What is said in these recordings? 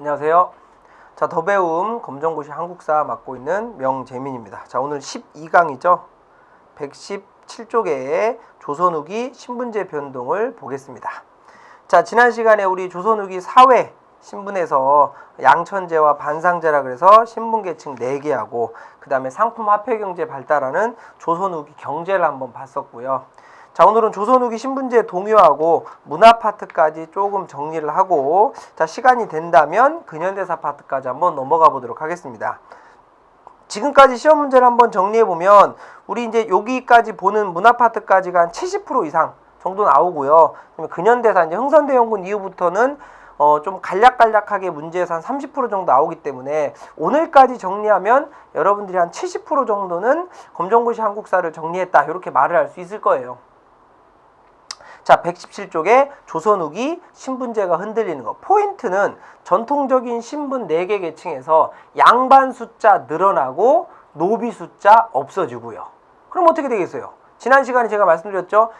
안녕하세요. 자, 더 배움 검정고시 한국사 맡고 있는 명재민입니다. 자, 오늘 12강이죠. 117쪽의 조선 후기 신분제 변동을 보겠습니다. 자, 지난 시간에 우리 조선 후기 사회 신분에서 양천제와 반상제라 그래서 신분 계층 4개하고 그 다음에 상품 화폐 경제 발달하는 조선 후기 경제를 한번 봤었고요. 자 오늘은 조선 후기 신분제 동요하고 문화 파트까지 조금 정리를 하고 자 시간이 된다면 근현대사 파트까지 한번 넘어가 보도록 하겠습니다. 지금까지 시험 문제를 한번 정리해 보면 우리 이제 여기까지 보는 문화 파트까지가 한 70% 이상 정도 나오고요. 근현대사 이제 흥선대원군 이후부터는 어, 좀 간략간략하게 문제에서 한 30% 정도 나오기 때문에 오늘까지 정리하면 여러분들이 한 70% 정도는 검정고시 한국사를 정리했다 이렇게 말을 할 수 있을 거예요. 자, 117쪽에 조선 후기 신분제가 흔들리는 거. 포인트는 전통적인 신분 4개 계층에서 양반 숫자 늘어나고 노비 숫자 없어지고요. 그럼 어떻게 되겠어요? 지난 시간에 제가 말씀드렸죠.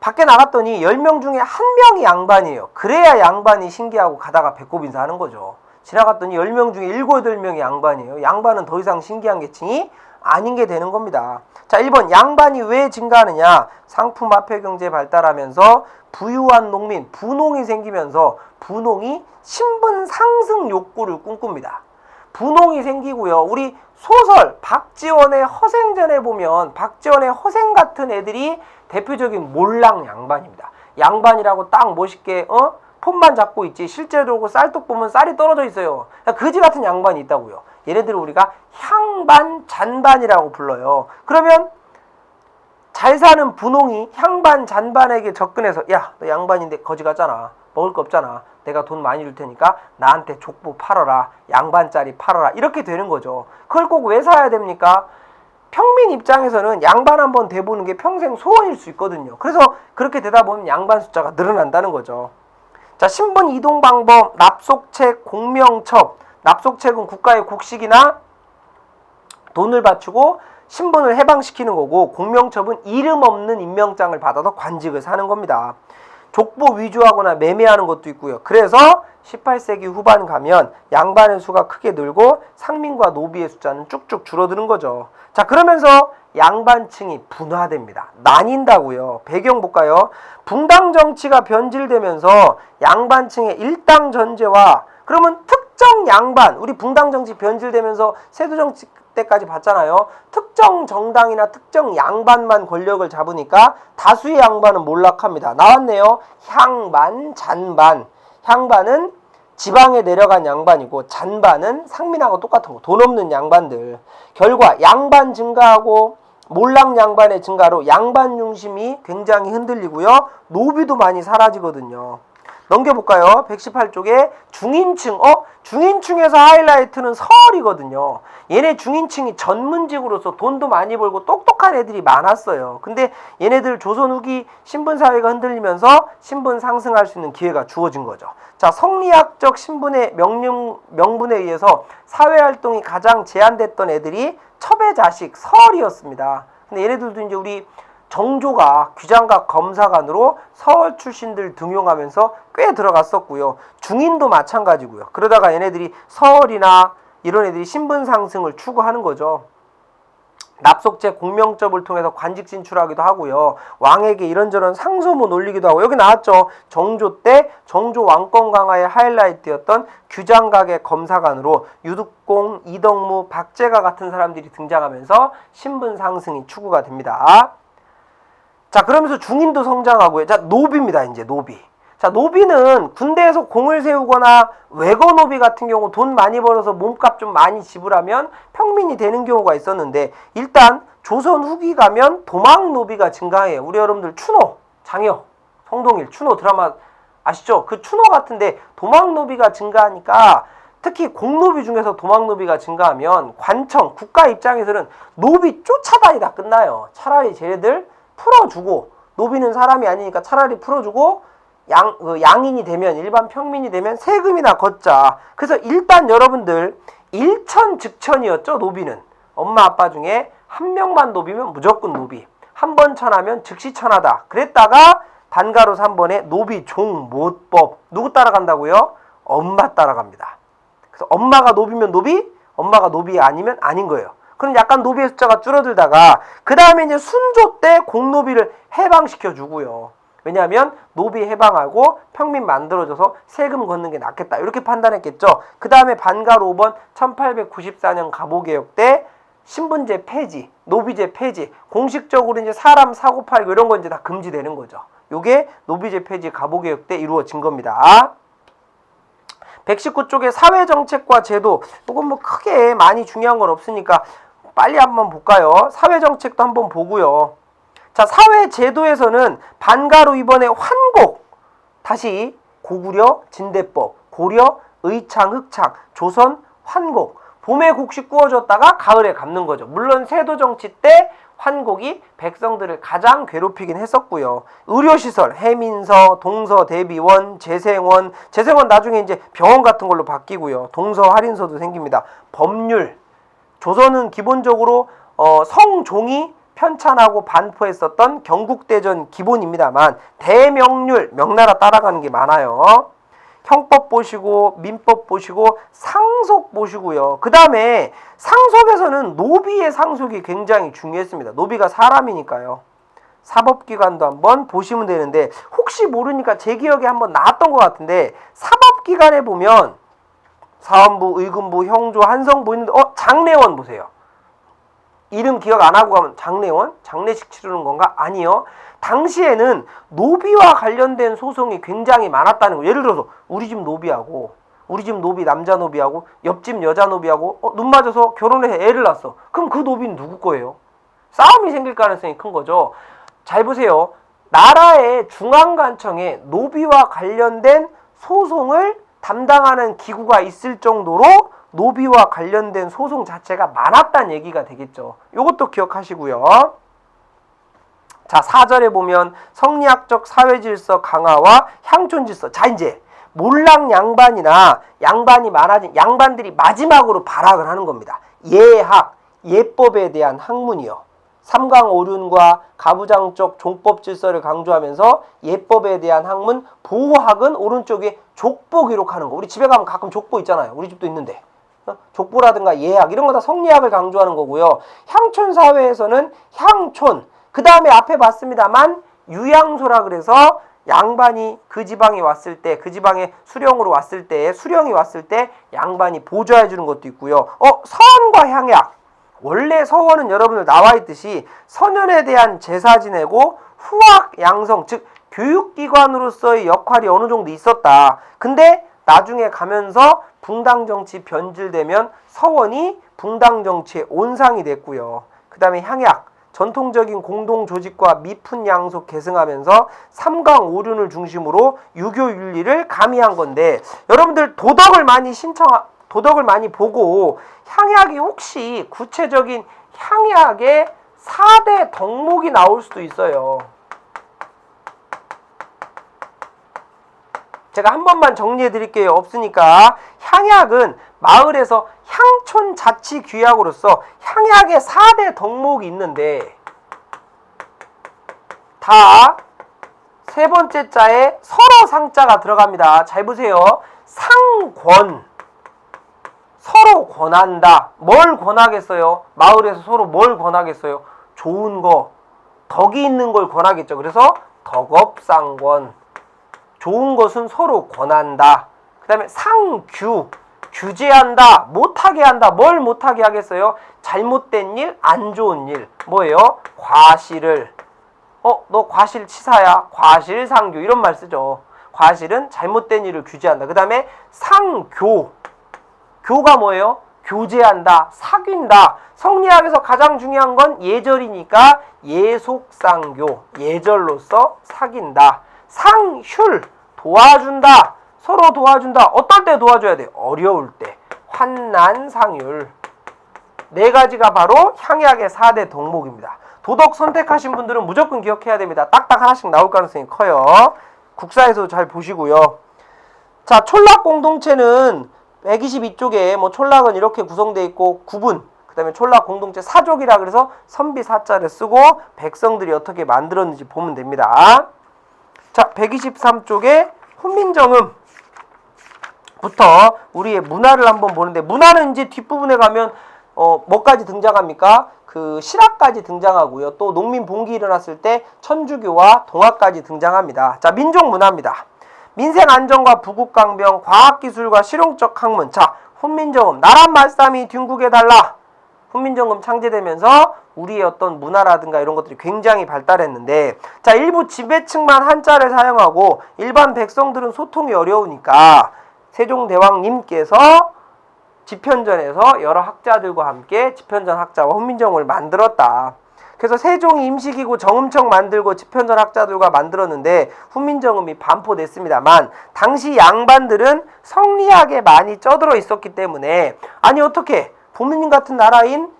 밖에 나갔더니 10명 중에 한 명이 양반이에요. 그래야 양반이 신기하고 가다가 배꼽 인사하는 거죠. 지나갔더니 10명 중에 7, 8명이 양반이에요. 양반은 더 이상 신기한 계층이 아닌 게 되는 겁니다. 자, 1번 양반이 왜 증가하느냐? 상품 화폐 경제 발달하면서 부유한 농민, 분홍이 생기면서 분홍이 신분 상승 욕구를 꿈꿉니다. 분홍이 생기고요. 우리 소설 박지원의 허생전에 보면 박지원의 허생 같은 애들이 대표적인 몰랑 양반입니다. 양반이라고 딱 멋있게 어? 폰만 잡고 있지 실제로 그 쌀떡 보면 쌀이 떨어져 있어요. 그지 같은 양반이 있다고요. 얘네들을 우리가 향반, 잔반이라고 불러요. 그러면 잘 사는 분홍이 향반, 잔반에게 접근해서 야, 너 양반인데 거지 같잖아. 먹을 거 없잖아. 내가 돈 많이 줄 테니까 나한테 족보 팔아라. 양반짜리 팔아라. 이렇게 되는 거죠. 그걸 꼭 왜 사야 됩니까? 평민 입장에서는 양반 한번 대보는 게 평생 소원일 수 있거든요. 그래서 그렇게 되다 보면 양반 숫자가 늘어난다는 거죠. 자, 신분 이동 방법, 납속책, 공명첩. 납속책은 국가의 국식이나 돈을 바치고 신분을 해방시키는 거고 공명첩은 이름 없는 임명장을 받아서 관직을 사는 겁니다. 족보 위조하거나 매매하는 것도 있고요. 그래서 18세기 후반 가면 양반의 수가 크게 늘고 상민과 노비의 숫자는 쭉쭉 줄어드는 거죠. 자, 그러면서 양반층이 분화됩니다. 나뉜다고요. 배경 볼까요? 붕당 정치가 변질되면서 양반층의 일당 전제와 그러면 특 정 양반, 우리 붕당 정치 변질되면서 세도 정치 때까지 봤잖아요. 특정 정당이나 특정 양반만 권력을 잡으니까 다수의 양반은 몰락합니다. 나왔네요. 향반, 잔반. 향반은 지방에 내려간 양반이고 잔반은 상민하고 똑같은 거. 돈 없는 양반들. 결과 양반 증가하고 몰락 양반의 증가로 양반 중심이 굉장히 흔들리고요. 노비도 많이 사라지거든요. 넘겨볼까요? 118쪽에 중인층, 어? 중인층에서 하이라이트는 서울이거든요. 얘네 중인층이 전문직으로서 돈도 많이 벌고 똑똑한 애들이 많았어요. 근데 얘네들 조선 후기 신분사회가 흔들리면서 신분 상승할 수 있는 기회가 주어진 거죠. 자, 성리학적 신분의 명령, 명분에 의해서 사회활동이 가장 제한됐던 애들이 첩의 자식 서울이었습니다. 근데 얘네들도 이제 우리 정조가 귀장각 검사관으로 서울 출신들 등용하면서 꽤 들어갔었고요. 중인도 마찬가지고요. 그러다가 얘네들이 서울이나 이런 애들이 신분 상승을 추구하는 거죠. 납속제 공명접을 통해서 관직 진출하기도 하고요. 왕에게 이런저런 상소문 올리기도 하고 여기 나왔죠. 정조 때 정조 왕권 강화의 하이라이트였던 규장각의 검사관으로 유득공, 이덕무, 박제가 같은 사람들이 등장하면서 신분 상승이 추구가 됩니다. 자, 그러면서 중인도 성장하고요. 자, 노비입니다. 이제 노비. 자, 노비는 군대에서 공을 세우거나 외거 노비 같은 경우 돈 많이 벌어서 몸값 좀 많이 지불하면 평민이 되는 경우가 있었는데 일단 조선 후기 가면 도망 노비가 증가해요. 우리 여러분들 추노, 장혁, 성동일, 추노 드라마 아시죠? 그 추노 같은데 도망 노비가 증가하니까 특히 공노비 중에서 도망 노비가 증가하면 관청, 국가 입장에서는 노비 쫓아다니다 끝나요. 차라리 쟤네들 풀어주고 노비는 사람이 아니니까 차라리 풀어주고 양, 그 양인이 되면 일반 평민이 되면 세금이나 걷자. 그래서 일단 여러분들 일천 즉천이었죠 노비는 엄마 아빠 중에 한 명만 노비면 무조건 노비. 한 번 천하면 즉시 천하다. 그랬다가 단가로 3번에 노비 종못법 누구 따라간다고요? 엄마 따라갑니다. 그래서 엄마가 노비면 노비, 엄마가 노비 아니면 아닌 거예요. 그럼 약간 노비의 숫자가 줄어들다가 그 다음에 이제 순조 때 공노비를 해방시켜 주고요. 왜냐하면 노비 해방하고 평민 만들어져서 세금 걷는 게 낫겠다 이렇게 판단했겠죠. 그 다음에 반갈 5번 1894년 갑오개혁 때 신분제 폐지, 노비제 폐지, 공식적으로 이제 사람 사고 팔고 이런 건 이제 다 금지되는 거죠. 요게 노비제 폐지 갑오개혁 때 이루어진 겁니다. 119쪽에 사회정책과 제도 이건 뭐 크게 많이 중요한 건 없으니까 빨리 한번 볼까요? 사회정책도 한번 보고요. 자 사회제도에서는 반가로 이번에 환곡 다시 고구려 진대법 고려 의창 흑창 조선 환곡 봄에 곡식 구워줬다가 가을에 갚는 거죠. 물론 세도 정치 때 환곡이 백성들을 가장 괴롭히긴 했었고요. 의료시설, 해민서, 동서 대비원, 재생원, 재생원 나중에 이제 병원 같은 걸로 바뀌고요. 동서 할인서도 생깁니다. 법률, 조선은 기본적으로 어, 성종이 편찬하고 반포했었던 경국대전 기본입니다만 대명률, 명나라 따라가는 게 많아요. 형법 보시고 민법 보시고 상속 보시고요. 그 다음에 상속에서는 노비의 상속이 굉장히 중요했습니다. 노비가 사람이니까요. 사법기관도 한번 보시면 되는데 혹시 모르니까 제 기억에 한번 나왔던 것 같은데 사법기관에 보면 사원부, 의금부, 형조, 한성부 있는데 어 장례원 보세요. 이름 기억 안 하고 가면 장례원? 장례식 치르는 건가? 아니요. 당시에는 노비와 관련된 소송이 굉장히 많았다는 거. 예를 들어서 우리 집 노비하고 우리 집 노비 남자 노비하고 옆집 여자 노비하고 어, 눈 맞아서 결혼해서 애를 낳았어. 그럼 그 노비는 누구 거예요? 싸움이 생길 가능성이 큰 거죠. 잘 보세요. 나라의 중앙관청에 노비와 관련된 소송을 담당하는 기구가 있을 정도로 노비와 관련된 소송 자체가 많았다는 얘기가 되겠죠. 이것도 기억하시고요. 자, 4절에 보면 성리학적 사회 질서 강화와 향촌 질서. 자, 이제 몰락 양반이나 양반이 많아진 양반들이 마지막으로 발악을 하는 겁니다. 예학, 예법에 대한 학문이요. 삼강오륜과 가부장적 종법 질서를 강조하면서 예법에 대한 학문, 보호학은 오른쪽에 족보 기록하는 거. 우리 집에 가면 가끔 족보 있잖아요. 우리 집도 있는데. 어? 족보라든가 예학 이런 거 다 성리학을 강조하는 거고요. 향촌 사회에서는 향촌 그 다음에 앞에 봤습니다만 유양소라 그래서 양반이 그 지방에 왔을 때 그 지방에 수령으로 왔을 때 수령이 왔을 때 양반이 보좌해 주는 것도 있고요. 어 서원과 향약 원래 서원은 여러분들 나와 있듯이 서년에 대한 제사 지내고 후학 양성 즉 교육기관으로서의 역할이 어느 정도 있었다. 근데 나중에 가면서 붕당 정치 변질되면 서원이 붕당 정치의 온상이 됐고요. 그 다음에 향약 전통적인 공동 조직과 미푼 양속 계승하면서 삼강 오륜을 중심으로 유교 윤리를 가미한 건데 여러분들 도덕을 많이 신청 도덕을 많이 보고 향약이 혹시 구체적인 향약의 4대 덕목이 나올 수도 있어요. 제가 한 번만 정리해 드릴게요. 없으니까. 향약은 마을에서 향촌 자치 규약으로서 향약의 4대 덕목이 있는데 다 세 번째 자에 서로 상자가 들어갑니다. 잘 보세요. 상권. 서로 권한다. 뭘 권하겠어요? 마을에서 서로 뭘 권하겠어요? 좋은 거, 덕이 있는 걸 권하겠죠. 그래서 덕업상권. 좋은 것은 서로 권한다. 그 다음에 상규, 규제한다, 못하게 한다. 뭘 못하게 하겠어요? 잘못된 일, 안 좋은 일. 뭐예요? 과실을. 어, 너 과실 치사야. 과실 상규. 이런 말 쓰죠. 과실은 잘못된 일을 규제한다. 그 다음에 상교. 교가 뭐예요? 교제한다, 사귄다. 성리학에서 가장 중요한 건 예절이니까 예속상교, 예절로서 사귄다. 상휼, 도와준다. 서로 도와준다. 어떨 때 도와줘야 돼? 어려울 때. 환난상율. 네 가지가 바로 향약의 4대 덕목입니다. 도덕 선택하신 분들은 무조건 기억해야 됩니다. 딱딱 하나씩 나올 가능성이 커요. 국사에서 잘 보시고요. 자, 촌락 공동체는 122쪽에 뭐 촌락은 이렇게 구성되어 있고 구분 그 다음에 촌락 공동체 사족이라 그래서 선비 사자를 쓰고 백성들이 어떻게 만들었는지 보면 됩니다. 자, 123쪽에 훈민정음 부터 우리의 문화를 한번 보는데 문화는 이제 뒷부분에 가면 어 뭐까지 등장합니까? 그 실화까지 등장하고요. 또 농민 봉기 일어났을 때 천주교와 동화까지 등장합니다. 자, 민족 문화입니다. 민생 안정과 부국 강병, 과학 기술과 실용적 학문. 자, 훈민정음 나란 말씀이 뒷국에 달라. 훈민정음 창제되면서 우리의 어떤 문화라든가 이런 것들이 굉장히 발달했는데 자 일부 지배층만 한자를 사용하고 일반 백성들은 소통이 어려우니까 세종대왕님께서 집현전에서 여러 학자들과 함께 집현전 학자와 훈민정음을 만들었다. 그래서 세종이 임시기구 정음청 만들고 집현전 학자들과 만들었는데 훈민정음이 반포됐습니다만 당시 양반들은 성리학에 많이 쩌들어 있었기 때문에 아니 어떻게 부모님 같은 나라인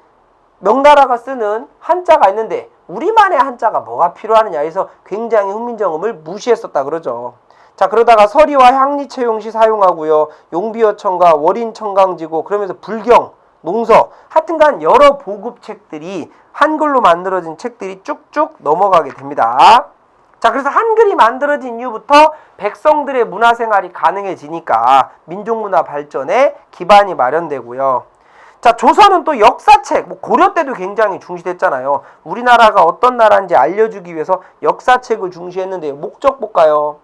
명나라가 쓰는 한자가 있는데 우리만의 한자가 뭐가 필요하느냐 해서 굉장히 훈민정음을 무시했었다 그러죠. 자 그러다가 서리와 향리 채용시 사용하고요. 용비어청과 월인청강지고 그러면서 불경, 농서 하여튼간 여러 보급 책들이 한글로 만들어진 책들이 쭉쭉 넘어가게 됩니다. 자 그래서 한글이 만들어진 이후부터 백성들의 문화생활이 가능해지니까 민족문화 발전에 기반이 마련되고요. 자, 조선은 또 역사책, 뭐 고려 때도 굉장히 중시됐잖아요. 우리나라가 어떤 나라인지 알려주기 위해서 역사책을 중시했는데 목적 볼까요?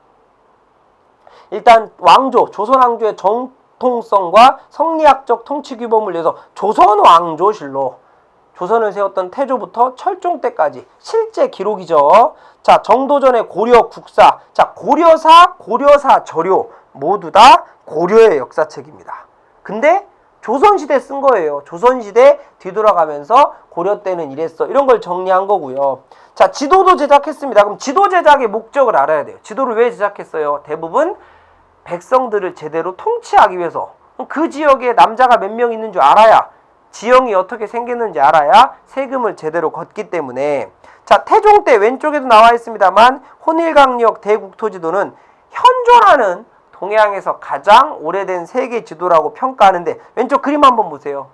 일단 왕조, 조선 왕조의 정통성과 성리학적 통치 규범을 위해서 조선 왕조실로 조선을 세웠던 태조부터 철종 때까지 실제 기록이죠. 자, 정도전의 고려 국사, 자 고려사, 고려사 저료 모두 다 고려의 역사책입니다. 근데 조선시대 쓴 거예요. 조선시대 뒤돌아가면서 고려 때는 이랬어. 이런 걸 정리한 거고요. 자, 지도도 제작했습니다. 그럼 지도 제작의 목적을 알아야 돼요. 지도를 왜 제작했어요? 대부분 백성들을 제대로 통치하기 위해서 그 지역에 남자가 몇 명 있는 줄 알아야 지형이 어떻게 생겼는지 알아야 세금을 제대로 걷기 때문에 자 태종 때 왼쪽에도 나와 있습니다만 혼일강력 대국토지도는 현존하는 동해안에서 가장 오래된 세계 지도라고 평가하는데 왼쪽 그림 한번 보세요.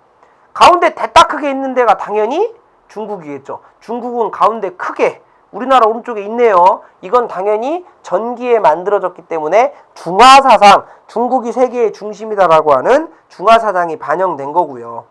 가운데 대따 크게 있는 데가 당연히 중국이겠죠. 중국은 가운데 크게 우리나라 오른쪽에 있네요. 이건 당연히 전기에 만들어졌기 때문에 중화사상, 중국이 세계의 중심이다라고 하는 중화사상이 반영된 거고요.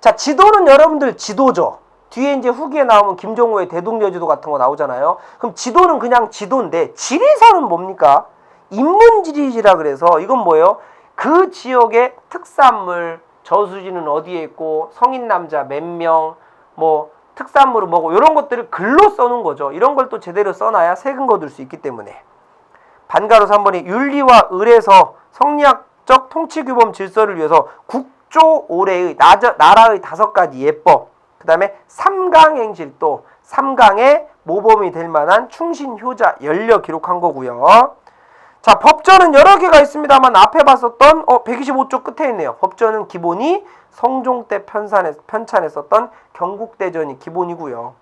자, 지도는 여러분들 지도죠. 뒤에 이제 후기에 나오면 김종호의 대동여지도 같은 거 나오잖아요. 그럼 지도는 그냥 지도인데 지리설은 뭡니까? 인문지리지라 그래서 이건 뭐예요? 그 지역의 특산물, 저수지는 어디에 있고 성인 남자 몇 명, 뭐 특산물은 뭐고 이런 것들을 글로 써놓은 거죠. 이런 걸 또 제대로 써놔야 세금 거둘 수 있기 때문에 반가로 3번이 윤리와 을에서 성리학적 통치규범 질서를 위해서 국조 올해의 나라의 다섯 가지 예법 그 다음에 삼강행실 또 삼강의 모범이 될 만한 충신 효자 연려 기록한 거고요. 자, 법전은 여러 개가 있습니다만 앞에 봤었던 어 125쪽 끝에 있네요. 법전은 기본이 성종 때 편찬에, 편찬했었던 경국대전이 기본이고요.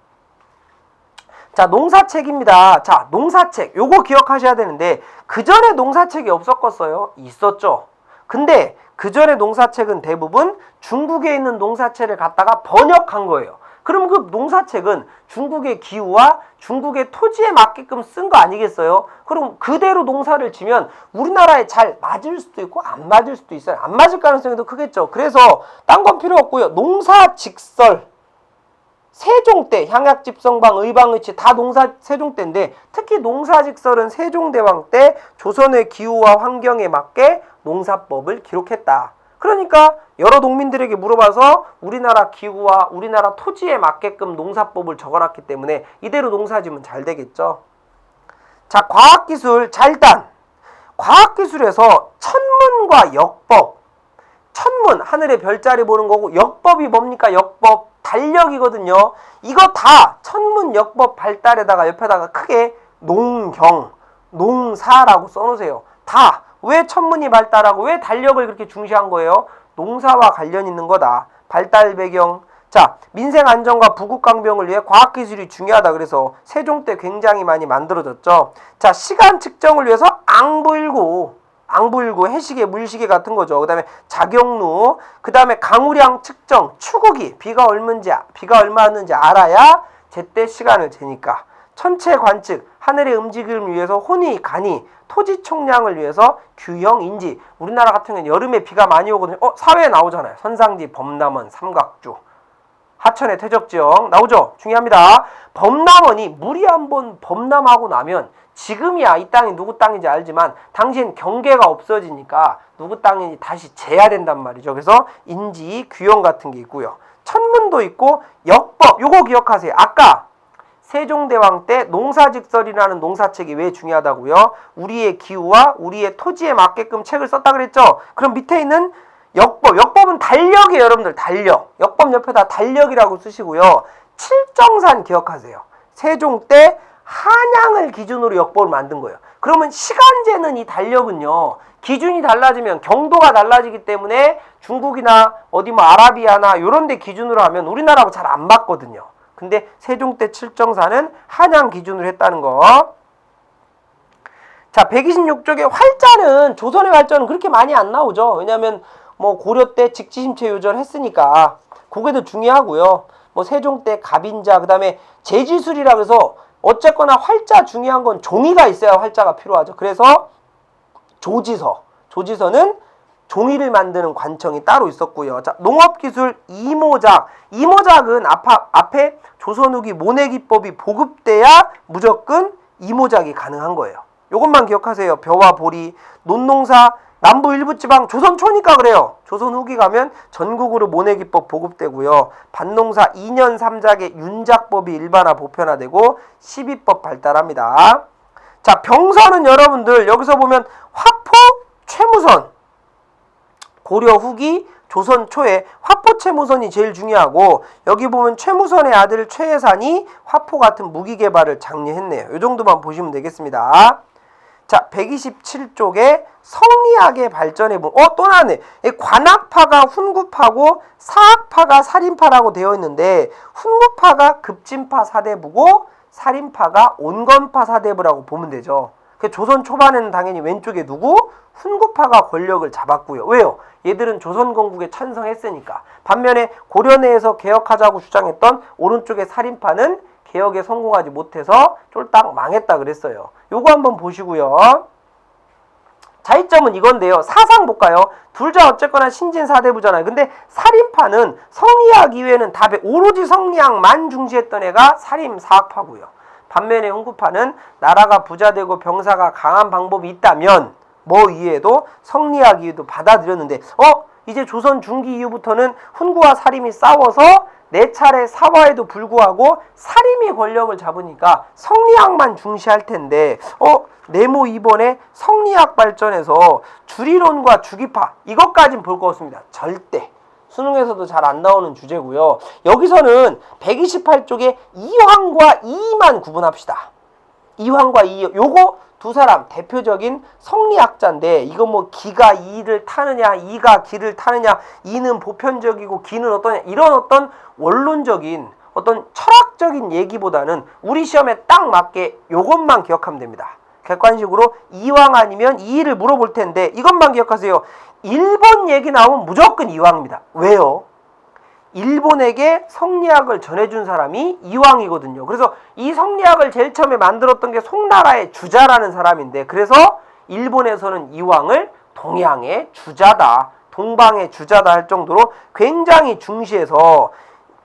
자, 농사책입니다. 자, 농사책. 요거 기억하셔야 되는데 그 전에 농사책이 없었겠어요? 있었죠. 근데 그 전에 농사책은 대부분 중국에 있는 농사책을 갖다가 번역한 거예요. 그럼 그 농사책은 중국의 기후와 중국의 토지에 맞게끔 쓴 거 아니겠어요? 그럼 그대로 농사를 지면 우리나라에 잘 맞을 수도 있고 안 맞을 수도 있어요. 안 맞을 가능성이 더 크겠죠. 그래서 딴 건 필요 없고요. 농사 직설 세종 때 향약 집성방 의방의치 다 농사 세종 때인데 특히 농사 직설은 세종대왕 때 조선의 기후와 환경에 맞게 농사법을 기록했다. 그러니까 여러 농민들에게 물어봐서 우리나라 기후와 우리나라 토지에 맞게끔 농사법을 적어놨기 때문에 이대로 농사지면 잘 되겠죠. 자, 과학기술. 자, 일단 과학기술에서 천문과 역법. 천문, 하늘의 별자리 보는 거고 역법이 뭡니까? 역법. 달력이거든요. 이거 다 천문, 역법 발달에다가 옆에다가 크게 농경, 농사라고 써놓으세요. 다. 왜 천문이 발달하고 왜 달력을 그렇게 중시한 거예요? 농사와 관련 있는 거다. 발달 배경. 자, 민생 안정과 부국 강병을 위해 과학 기술이 중요하다. 그래서 세종 때 굉장히 많이 만들어졌죠. 자, 시간 측정을 위해서 앙부일구, 앙부일구, 해시계, 물시계 같은 거죠. 그다음에 자경루, 그다음에 강우량 측정, 추구기, 비가 얼마인지 비가 얼마였는지 알아야 제때 시간을 재니까. 천체 관측, 하늘의 움직임을 위해서 혼이, 간이, 토지 총량을 위해서 규형 인지. 우리나라 같은 경우는 여름에 비가 많이 오거든요. 어, 사회에 나오잖아요. 선상지, 범람원, 삼각주. 하천의 퇴적지역 나오죠? 중요합니다. 범람원이 물이 한번 범람하고 나면 지금이야 이 땅이 누구 땅인지 알지만 당시엔 경계가 없어지니까 누구 땅인지 다시 재야 된단 말이죠. 그래서 인지, 규형 같은 게 있고요. 천문도 있고 역법 요거 기억하세요. 아까 세종대왕 때 농사직설이라는 농사책이 왜 중요하다고요? 우리의 기후와 우리의 토지에 맞게끔 책을 썼다 그랬죠? 그럼 밑에 있는 역법, 역법은 달력이에요, 여러분들. 달력. 역법 옆에다 달력이라고 쓰시고요. 칠정산 기억하세요. 세종 때 한양을 기준으로 역법을 만든 거예요. 그러면 시간제는 이 달력은요. 기준이 달라지면 경도가 달라지기 때문에 중국이나 어디 뭐 아라비아나 이런 데 기준으로 하면 우리나라하고 잘 안 맞거든요. 근데 세종 때 칠정사는 한양 기준으로 했다는 거. 자, 126쪽에 활자는 조선의 활자는 그렇게 많이 안 나오죠. 왜냐하면 뭐 고려 때 직지심체 요절 했으니까 그게도 중요하고요. 뭐 세종 때 갑인자 그다음에 제지술이라 그래서 어쨌거나 활자 중요한 건 종이가 있어야 활자가 필요하죠. 그래서 조지서 조지서는 종이를 만드는 관청이 따로 있었고요. 자, 농업기술 이모작. 이모작은 앞아, 앞에 조선 후기 모내 기법이 보급돼야 무조건 이모작이 가능한 거예요. 요것만 기억하세요. 벼와 보리, 논농사, 남부 일부 지방 조선 초니까 그래요. 조선 후기 가면 전국으로 모내 기법 보급되고요. 밭농사 2년 3작의 윤작법이 일반화 보편화되고 12법 발달합니다. 자, 병선은 여러분들 여기서 보면 화포 최무선 고려 후기 조선 초에 화포 최무선이 제일 중요하고 여기 보면 최무선의 아들 최예산이 화포 같은 무기 개발을 장려했네요. 이 정도만 보시면 되겠습니다. 자, 127쪽에 성리학의 발전에 보 어, 또 나왔네. 이 관학파가 훈구파고 사학파가 살인파라고 되어 있는데 훈구파가 급진파 사대부고 살인파가 온건파 사대부라고 보면 되죠. 그 조선 초반에는 당연히 왼쪽에 누구? 훈구파가 권력을 잡았고요. 왜요? 얘들은 조선 건국에 찬성했으니까. 반면에 고려 내에서 개혁하자고 주장했던 오른쪽의 살인파는 개혁에 성공하지 못해서 쫄딱 망했다 그랬어요. 요거 한번 보시고요. 차이점은 이건데요. 사상 볼까요? 둘 다 어쨌거나 신진 사대부잖아요. 근데 살인파는 성리학 이외에는 답에 오로지 성리학만 중시했던 애가 살인 사학파고요. 반면에 훈구파는 나라가 부자되고 병사가 강한 방법이 있다면 뭐 이외에도 성리학 이유도 받아들였는데 어? 이제 조선 중기 이후부터는 훈구와 살인이 싸워서 네 차례 사화에도 불구하고 살인이 권력을 잡으니까 성리학만 중시할 텐데 어 네모 2번에 성리학 발전에서 주리론과 주기파 이것까진 볼 거 없습니다. 절대. 수능에서도 잘 안 나오는 주제고요. 여기서는 128쪽에 이황과 이만 구분합시다. 이황과 이 요거 두 사람 대표적인 성리학자인데 이거 뭐 기가 이를 타느냐 이가 기를 타느냐 이는 보편적이고 기는 어떠냐 이런 어떤 원론적인 어떤 철학적인 얘기보다는 우리 시험에 딱 맞게 요것만 기억하면 됩니다. 객관식으로 이왕 아니면 이를 물어볼 텐데 이것만 기억하세요. 일본 얘기 나오면 무조건 이왕입니다. 왜요? 일본에게 성리학을 전해준 사람이 이왕이거든요. 그래서 이 성리학을 제일 처음에 만들었던 게 송나라의 주자라는 사람인데 그래서 일본에서는 이왕을 동양의 주자다, 동방의 주자다 할 정도로 굉장히 중시해서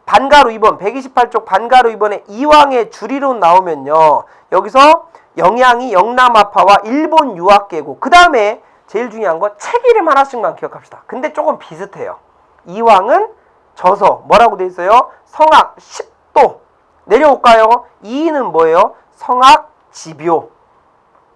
반가로 2번 128쪽 반가로 2번에 이왕의 주리론 나오면요. 여기서 영양이 영남아파와 일본 유학계고 그 다음에 제일 중요한 거책 이름 하나씩만 기억합시다. 근데 조금 비슷해요. 이왕은 져서 뭐라고 돼 있어요? 성악 10도 내려올까요? 이는 뭐예요? 성악 지묘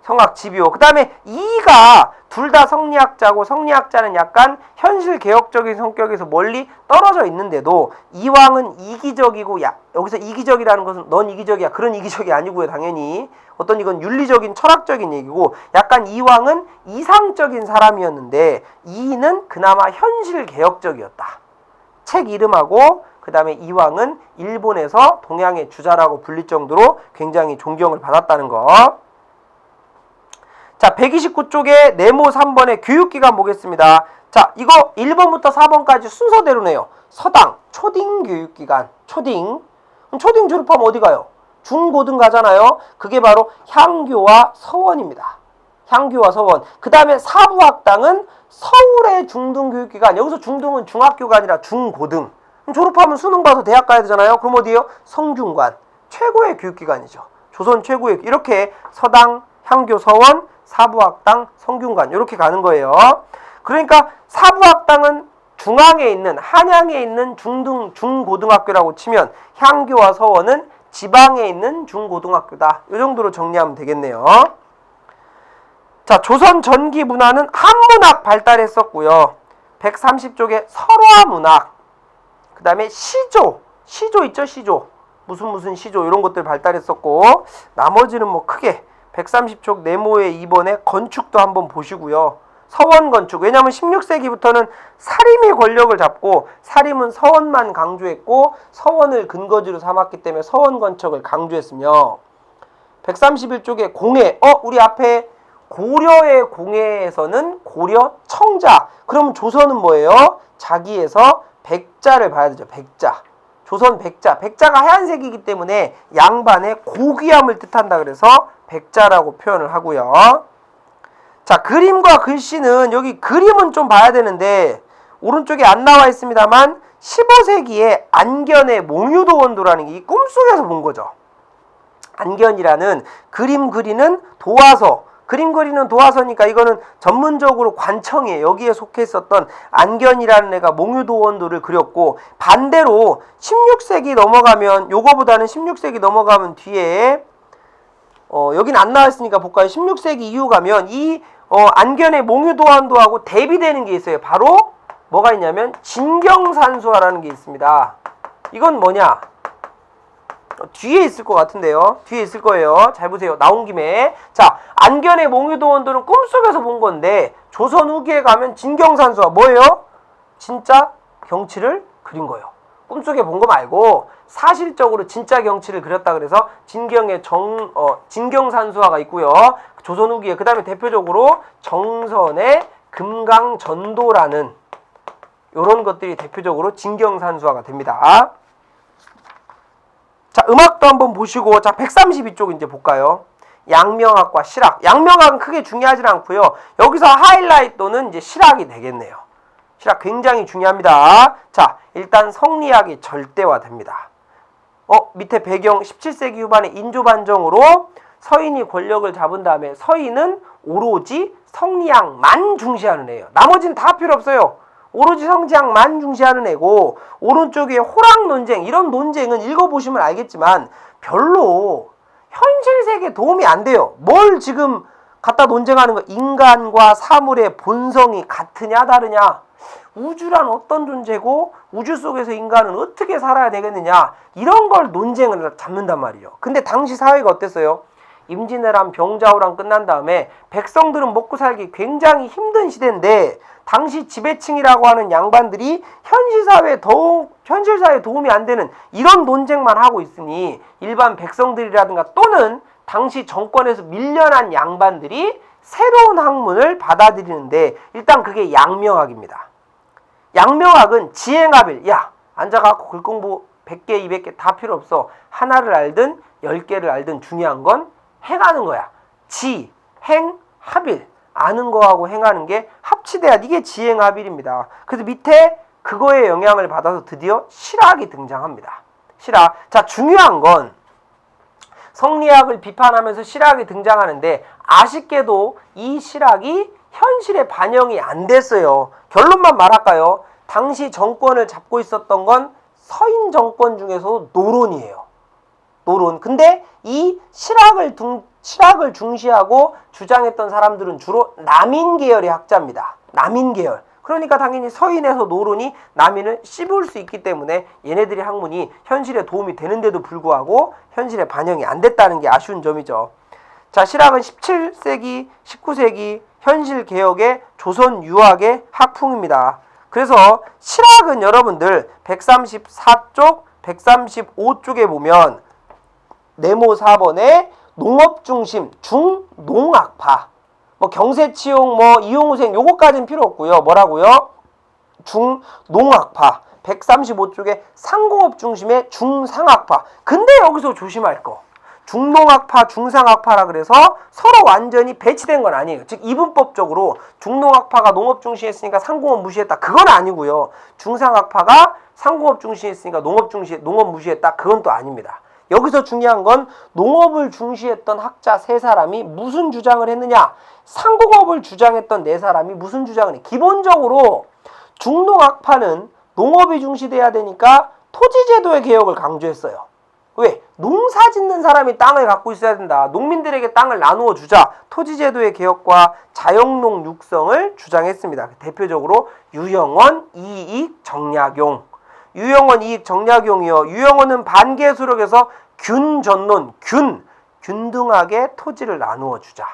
성악 지묘 그 다음에 이가 둘 다 성리학자고 성리학자는 약간 현실 개혁적인 성격에서 멀리 떨어져 있는데도 이왕은 이기적이고 야, 여기서 이기적이라는 것은 넌 이기적이야 그런 이기적이 아니고요 당연히 어떤 이건 윤리적인 철학적인 얘기고 약간 이왕은 이상적인 사람이었는데 이는 그나마 현실 개혁적이었다 책 이름하고 그 다음에 이왕은 일본에서 동양의 주자라고 불릴 정도로 굉장히 존경을 받았다는 거. 자, 129쪽에 네모 3번의 교육기관 보겠습니다. 자, 이거 1번부터 4번까지 순서대로네요. 서당, 초딩 교육기관, 초딩. 그럼 초딩 졸업하면 어디 가요? 중고등 가잖아요. 그게 바로 향교와 서원입니다. 향교와 서원. 그 다음에 사부학당은 서울의 중등교육기관. 여기서 중등은 중학교가 아니라 중고등. 졸업하면 수능 봐서 대학 가야 되잖아요. 그럼 어디요? 성균관. 최고의 교육기관이죠. 조선 최고의 이렇게 서당, 향교, 서원, 사부학당, 성균관 이렇게 가는 거예요. 그러니까 사부학당은 중앙에 있는 한양에 있는 중등 중고등학교라고 치면 향교와 서원은 지방에 있는 중고등학교다. 이 정도로 정리하면 되겠네요. 자, 조선 전기 문화는 한문학 발달했었고요. 130쪽에 설화 문학, 그 다음에 시조, 시조 있죠, 시조. 무슨 무슨 시조 이런 것들 발달했었고 나머지는 뭐 크게 130쪽 네모의 2번에 건축도 한번 보시고요. 서원 건축. 왜냐하면 16세기부터는 사림이 권력을 잡고 사림은 서원만 강조했고 서원을 근거지로 삼았기 때문에 서원 건축을 강조했으며 131쪽에 공예. 어, 우리 앞에 고려의 공예에서는 고려 청자. 그럼 조선은 뭐예요? 자기에서 백자를 봐야 되죠. 백자. 조선 백자. 백자가 하얀색이기 때문에 양반의 고귀함을 뜻한다 그래서 백자라고 표현을 하고요. 자, 그림과 글씨는 여기 그림은 좀 봐야 되는데 오른쪽에 안 나와 있습니다만 15세기에 안견의 몽유도 원도라는 게 이 꿈속에서 본 거죠. 안견이라는 그림 그리는 도화서 그림 그리는 도화서니까 이거는 전문적으로 관청이에요. 여기에 속해 있었던 안견이라는 애가 몽유도원도를 그렸고 반대로 16세기 넘어가면 요거보다는 16세기 넘어가면 뒤에 어, 여긴 안 나왔으니까 볼까요? 16세기 이후 가면 이 어, 안견의 몽유도환도하고 대비되는 게 있어요. 바로 뭐가 있냐면 진경산수화라는 게 있습니다. 이건 뭐냐? 어, 뒤에 있을 것 같은데요. 뒤에 있을 거예요. 잘 보세요. 나온 김에. 자, 안견의 몽유도원도는 꿈속에서 본 건데 조선 후기에 가면 진경산수화 뭐예요? 진짜 경치를 그린 거예요. 꿈속에 본 거 말고 사실적으로 진짜 경치를 그렸다 그래서 진경의 정 어, 진경산수화가 있고요. 조선 후기에 그다음에 대표적으로 정선의 금강전도라는 요런 것들이 대표적으로 진경산수화가 됩니다. 자, 음악도 한번 보시고 자, 132쪽 이제 볼까요? 양명학과 실학. 양명학은 크게 중요하지 않고요. 여기서 하이라이트는 이제 실학이 되겠네요. 실학 굉장히 중요합니다. 자, 일단 성리학이 절대화됩니다. 어, 밑에 배경 17세기 후반에 인조반정으로 서인이 권력을 잡은 다음에 서인은 오로지 성리학만 중시하는 애예요. 나머지는 다 필요 없어요. 오로지 성지학만 중시하는 애고 오른쪽에 호랑 논쟁 이런 논쟁은 읽어보시면 알겠지만 별로 현실 세계에 도움이 안 돼요. 뭘 지금 갖다 논쟁하는 거 인간과 사물의 본성이 같으냐 다르냐 우주란 어떤 존재고 우주 속에서 인간은 어떻게 살아야 되겠느냐 이런 걸 논쟁을 잡는단 말이에요. 근데 당시 사회가 어땠어요? 임진왜란 병자호란 끝난 다음에 백성들은 먹고 살기 굉장히 힘든 시대인데 당시 지배층이라고 하는 양반들이 현실 사회에 더욱 현실 사회에 도움이 안 되는 이런 논쟁만 하고 있으니 일반 백성들이라든가 또는 당시 정권에서 밀려난 양반들이 새로운 학문을 받아들이는데 일단 그게 양명학입니다. 양명학은 지행합일. 야, 앉아갖고 글공부 100개, 200개 다 필요 없어. 하나를 알든 10개를 알든 중요한 건 행하는 거야. 지, 행, 합일. 아는 거하고 행하는 게 합치돼야 이게 지행합일입니다. 그래서 밑에 그거에 영향을 받아서 드디어 실학이 등장합니다. 실학. 자, 중요한 건 성리학을 비판하면서 실학이 등장하는데 아쉽게도 이 실학이 현실에 반영이 안 됐어요. 결론만 말할까요? 당시 정권을 잡고 있었던 건 서인 정권 중에서 노론이에요. 노론. 근데 이 실학을 중, 실학을 중시하고 주장했던 사람들은 주로 남인 계열의 학자입니다. 남인 계열. 그러니까 당연히 서인에서 노론이 남인을 씹을 수 있기 때문에 얘네들의 학문이 현실에 도움이 되는데도 불구하고 현실에 반영이 안 됐다는 게 아쉬운 점이죠. 자, 실학은 17세기, 19세기 현실 개혁의 조선 유학의 학풍입니다. 그래서 실학은 여러분들 134쪽, 135쪽에 보면 네모 4번에 농업 중심 중농학파 뭐 경세치용 뭐 이용후생 요거까지는 필요 없고요. 뭐라고요? 중농학파 135쪽에 상공업 중심의 중상학파. 근데 여기서 조심할 거. 중농학파, 중상학파라 그래서 서로 완전히 배치된 건 아니에요. 즉 이분법적으로 중농학파가 농업 중시했으니까 상공업 무시했다. 그건 아니고요. 중상학파가 상공업 중시했으니까 농업 중시 농업 무시했다. 그건 또 아닙니다. 여기서 중요한 건 농업을 중시했던 학자 세 사람이 무슨 주장을 했느냐? 상공업을 주장했던 네 사람이 무슨 주장을 해? 기본적으로 중농학파는 농업이 중시돼야 되니까 토지제도의 개혁을 강조했어요. 왜? 농사 짓는 사람이 땅을 갖고 있어야 된다. 농민들에게 땅을 나누어 주자. 토지제도의 개혁과 자영농 육성을 주장했습니다. 대표적으로 유영원, 이익, 정약용. 유영원, 이익, 정약용이요. 유영원은 반개수록에서 균전론, 균, 균등하게 토지를 나누어 주자.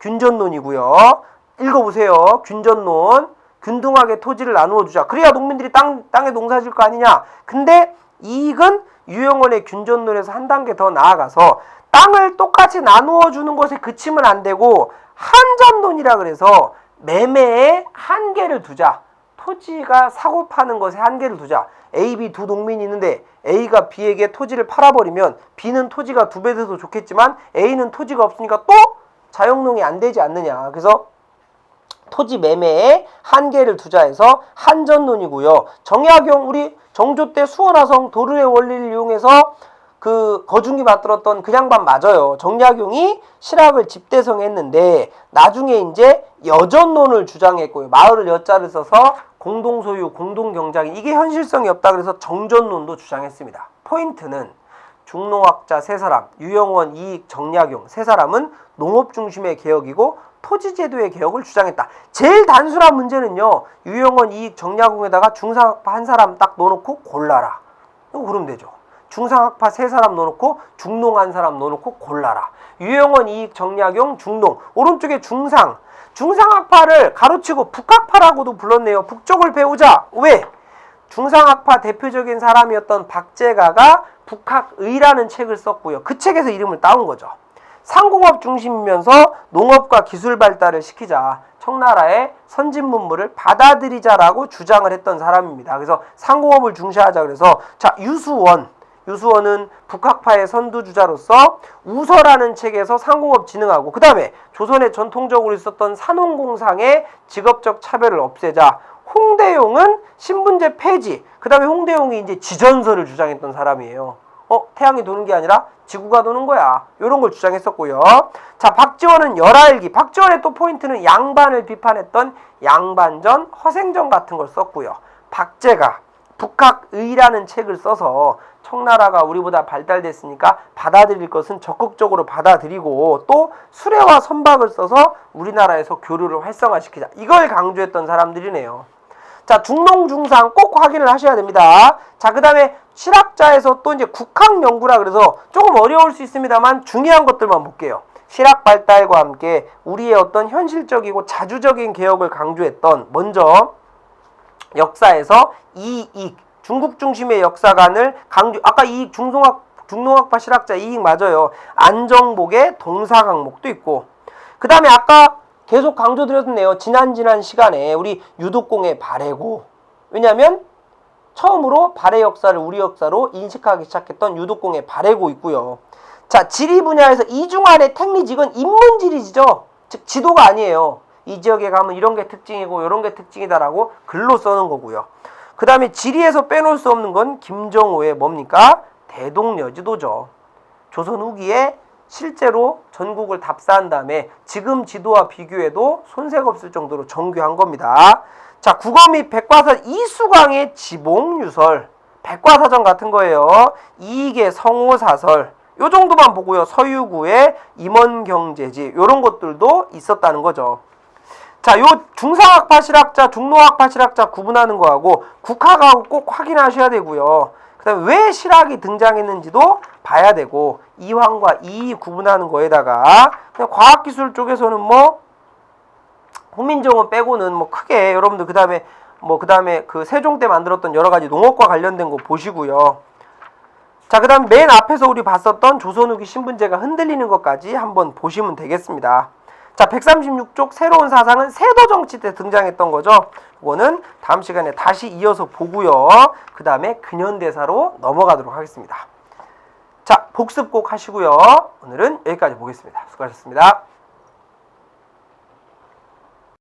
균전론이고요. 읽어보세요. 균전론. 균등하게 토지를 나누어 주자. 그래야 농민들이 땅, 땅에 농사 질 거 아니냐. 근데 이익은 유영원의 균전론에서 한 단계 더 나아가서 땅을 똑같이 나누어 주는 것에 그치면 안 되고 한전론이라 그래서 매매에 한계를 두자. 토지가 사고 파는 것에 한계를 두자. A, B 두 농민이 있는데 A가 B에게 토지를 팔아버리면 B는 토지가 두 배 돼도 좋겠지만 A는 토지가 없으니까 또 자영농이 안 되지 않느냐. 그래서 토지 매매에 한계를 두자 해서 한전론이고요. 정약용 우리 정조 때 수원화성 도르의 원리를 이용해서 그 거중기 만들었던 그 양반 맞아요. 정약용이 실학을 집대성했는데 나중에 이제 여전론을 주장했고요. 마을을 여자를 써서 공동소유, 공동경작이 이게 현실성이 없다 그래서 정전론도 주장했습니다. 포인트는 중농학자 세 사람, 유영원, 이익, 정약용 세 사람은 농업 중심의 개혁이고 토지제도의 개혁을 주장했다. 제일 단순한 문제는요. 유영원, 이익, 정약용에다가 중상학파 한 사람 딱 넣어놓고 골라라. 이거 그러면 되죠. 중상학파 세 사람 넣어놓고 중농 한 사람 넣어놓고 골라라. 유영원, 이익, 정약용, 중농. 오른쪽에 중상. 중상학파를 가로치고 북학파라고도 불렀네요. 북쪽을 배우자. 왜? 중상학파 대표적인 사람이었던 박재가가 북학의라는 책을 썼고요. 그 책에서 이름을 따온 거죠. 상공업 중심이면서 농업과 기술 발달을 시키자. 청나라의 선진 문물을 받아들이자라고 주장을 했던 사람입니다. 그래서 상공업을 중시하자 그래서 자 유수원 유수원은 북학파의 선두주자로서 우서라는 책에서 상공업 진흥하고 그 다음에 조선에 전통적으로 있었던 산업공상의 직업적 차별을 없애자 홍대용은 신분제 폐지 그 다음에 홍대용이 이제 지전설을 주장했던 사람이에요. 어 태양이 도는 게 아니라 지구가 도는 거야. 이런 걸 주장했었고요. 자 박지원은 열알기. 박지원의 또 포인트는 양반을 비판했던 양반전, 허생전 같은 걸 썼고요. 박제가 북학의라는 책을 써서 청나라가 우리보다 발달됐으니까 받아들일 것은 적극적으로 받아들이고 또 수레와 선박을 써서 우리나라에서 교류를 활성화시키자. 이걸 강조했던 사람들이네요. 자, 중농 중상 꼭 확인을 하셔야 됩니다. 자, 그 다음에 실학자에서 또 이제 국학 연구라 그래서 조금 어려울 수 있습니다만 중요한 것들만 볼게요. 실학 발달과 함께 우리의 어떤 현실적이고 자주적인 개혁을 강조했던 먼저 역사에서 이익 중국 중심의 역사관을 강조 아까 이익 중송학 중농학파 실학자 이익 맞아요. 안정복의 동사 강목도 있고 그 다음에 아까 계속 강조드렸네요. 지난 지난 시간에 우리 유독공의 발해고 왜냐하면 처음으로 발해 역사를 우리 역사로 인식하기 시작했던 유독공의 발해고 있고요. 자 지리 분야에서 이중안의 택리직은 인문지리지죠. 즉 지도가 아니에요. 이 지역에 가면 이런 게 특징이고 이런 게 특징이다라고 글로 써는 거고요. 그 다음에 지리에서 빼놓을 수 없는 건 김정호의 뭡니까? 대동여지도죠. 조선 후기에 실제로 전국을 답사한 다음에 지금 지도와 비교해도 손색 없을 정도로 정교한 겁니다. 자, 국어 및 백과사 이수광의 지봉유설, 백과사전 같은 거예요. 이익의 성호사설, 요 정도만 보고요. 서유구의 임원경제지, 요런 것들도 있었다는 거죠. 자, 요 중상학파 실학자, 중노학파 실학자 구분하는 거하고 국학하고 꼭 확인하셔야 되고요. 그다음에 왜 실학이 등장했는지도 봐야 되고 이황과 이 구분하는 거에다가 과학기술 쪽에서는 뭐 훈민정음 빼고는 뭐 크게 여러분들 그다음에 뭐 그다음에 그 세종 때 만들었던 여러 가지 농업과 관련된 거 보시고요. 자, 그다음 맨 앞에서 우리 봤었던 조선 후기 신분제가 흔들리는 것까지 한번 보시면 되겠습니다. 자, 136쪽 새로운 사상은 세도 정치 때 등장했던 거죠. 이거는 다음 시간에 다시 이어서 보고요. 그 다음에 근현대사로 넘어가도록 하겠습니다. 자, 복습 꼭 하시고요. 오늘은 여기까지 보겠습니다. 수고하셨습니다.